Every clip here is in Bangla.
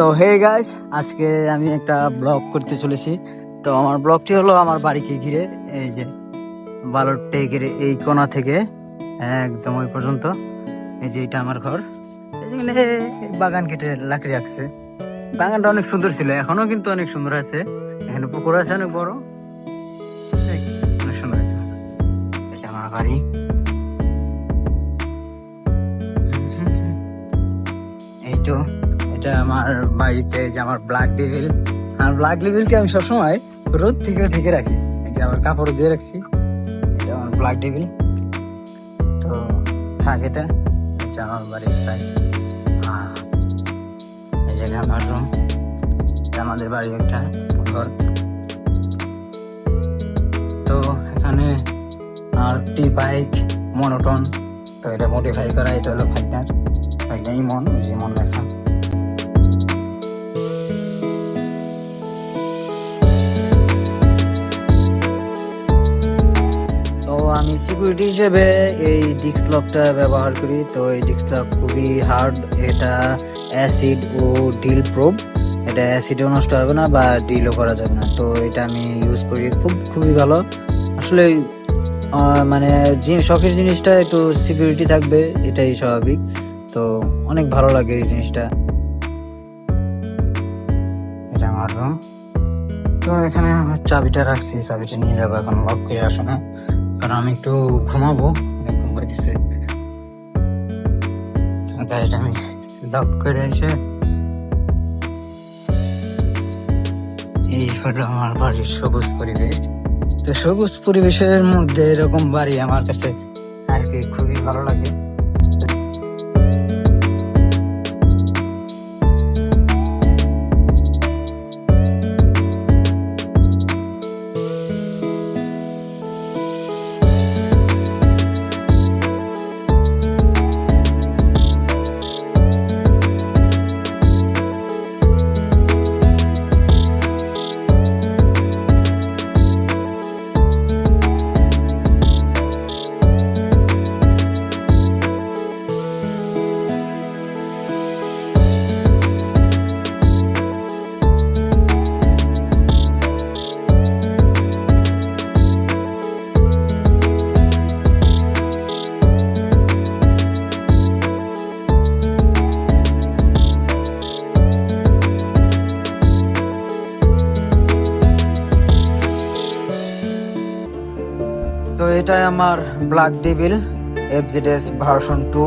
তো হে গাইস আজকে আমি একটা ব্লগ করতে চলেছি। তো আমার ব্লগটি হলো আমার বাড়িকে ঘিরে, এই যে বালুর টেকের এই কোণা থেকে, একদম ওই পর্যন্ত। এই যে এটা আমার ঘর। বাগান কেটে লাকড়ি রাখছে বাগানটা অনেক সুন্দর ছিল, এখনও কিন্তু অনেক সুন্দর আছে। এখানে পুকুর আছে, অনেক বড়। সুন্দর এটা আমার বাড়ি। এই তো এটা আমার বাড়িতে যে আমার ব্ল্যাক ডেভিল আর ব্ল্যাক ডেভিলকে আমি সবসময় রোদ থেকে ঢেকে রাখি। যে আমার কাপড় দিয়ে রাখছি, এটা আমার ব্ল্যাক ডেভিল তো থাক এটা আমার বাড়ির সাইড এই জায়গায় আমার রুম আমাদের বাড়ির একটা ঘর। তো এখানে আর টি বাইক মনোটন তো এটা মডিফাই করা, এটা হলো ইমন ওই যে ইমন লেখা সিকিউরিটি হিসেবে এই ডিস্ক লকটা ব্যবহার করি। তো এই ডিস্ক লক খুবই হার্ড এটা অ্যাসিড ও ডিল প্রুফ এটা অ্যাসিডও নষ্ট হবে না বা ডিলও করা যাবে না। তো এটা আমি ইউজ করি। খুব, খুবই ভালো। আসলে মানে শখের জিনিসটা একটু সিকিউরিটি থাকবে, এটাই স্বাভাবিক। তো অনেক ভালো লাগে এই জিনিসটা। এটা আমার রুম তো এখানে চাবিটা রাখছি। চাবিটা নিয়ে যাব এখন লক করে আসো না কারণ আমি একটু ঘুমাবো। ঘুম পাইতেছে। আমি লক করে এসে এই হলো আমার বাড়ির সবুজ পরিবেশ। তো সবুজ পরিবেশের মধ্যে এরকম বাড়ি আমার কাছে আর কি খুবই ভালো লাগে। এটাই আমার black devil F Z S version two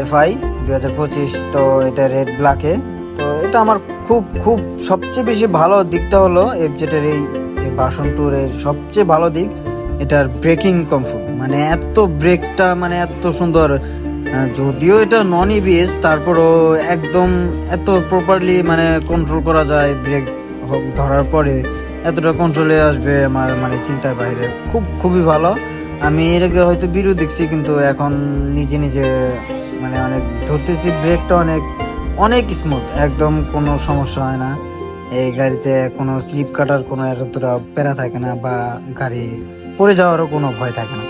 F I দুই হাজার পঁচিশ। তো এটা রেড ব্ল্যাকে তো এটা আমার খুব খুব সবচেয়ে বেশি ভালো দিকটা হলো এফ জেডের এই ভার্সন টুর এর সবচেয়ে ভালো দিক। এটার ব্রেকিং কমফোর্ট মানে এত ব্রেকটা মানে এত সুন্দর। যদিও এটা নন ইবিএস তারপরও একদম এত প্রপারলি মানে কন্ট্রোল করা যায় ব্রেক ধরার পরে। এতটা কন্ট্রোলে আসবে আমার মানে চিন্তার বাইরে। খুব, খুবই ভালো। আমি এর আগে হয়তো বিরু দেখছি, কিন্তু এখন নিজে নিজে মানে অনেক ধরতেছি ব্রেকটা অনেক অনেক স্মুথ একদম কোনো সমস্যা হয় না। এই গাড়িতে কোনো স্লিপ কাটার কোনো এতটা প্যারা থাকে না বা গাড়ি পড়ে যাওয়ারও কোনো ভয় থাকে না।